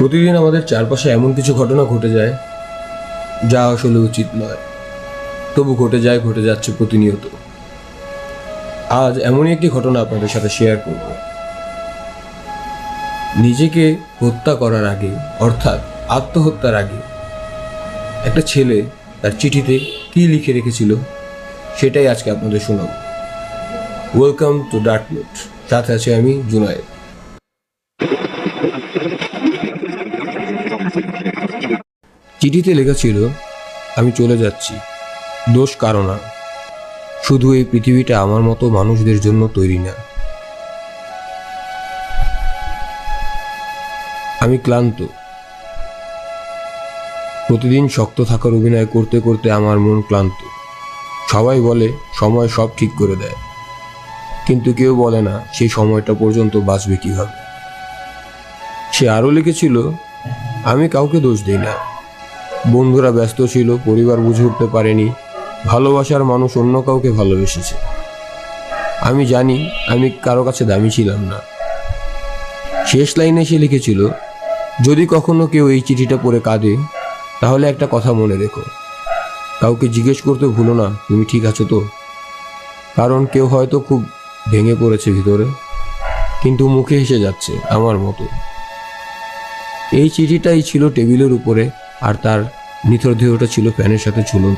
প্রতিদিন আমাদের চারপাশে এমন কিছু ঘটনা ঘটে যায় যা আসলে উচিত নয়। তবু ঘটে যায়, ঘটে যাচ্ছে প্রতিনিয়ত। আজ এমনই একটি ঘটনা আপনাদের সাথে শেয়ার করব। নিজেকে হত্যা করার আগে, অর্থাৎ আত্মহত্যার আগে, একটা ছেলে তার চিঠিতে কী লিখে রেখেছিল সেটাই আজকে আপনাদের শোনাব। ওয়েলকাম টু ডার্ক নোট সাথে আছে আমি জুনায়েদ। চিঠিতে লেখা ছিল, আমি চলে যাচ্ছি। দোষ কারও না। শুধু এই পৃথিবীটা আমার মতো মানুষদের জন্য তৈরি না। আমি ক্লান্ত। প্রতিদিন শক্ত থাকার অভিনয় করতে করতে আমার মন ক্লান্ত। সবাই বলে, সময় সব ঠিক করে দেয়। কিন্তু কেউ বলে না, সেই সময়টা পর্যন্ত বাঁচবে কীভাবে? সে আরও লিখেছিল, আমি কাউকে দোষ দিই না। বন্ধুরা ব্যস্ত ছিল, পরিবার বুঝে উঠতে পারেনি, ভালোবাসার মানুষ অন্য কাউকে ভালোবেসেছে। আমি জানি, আমি কারও কাছে দামি ছিলাম না। শেষ লাইনে সে লিখেছিল, যদি কখনো কেউ এই চিঠিটা পড়ে কাঁদে, তাহলে একটা কথা মনে রেখো। কাউকে জিজ্ঞেস করতে ভুলো না, তুমি ঠিক আছো তো? কারণ কেউ হয়তো খুব ভেঙে পড়েছে ভিতরে, কিন্তু মুখে হেসে যাচ্ছে আমার মতো। এই চিঠিটাই ছিল টেবিলের উপরে আর তার মৃতদেহটা দেহটা ছিল ফ্যানের সাথে ঝুলন।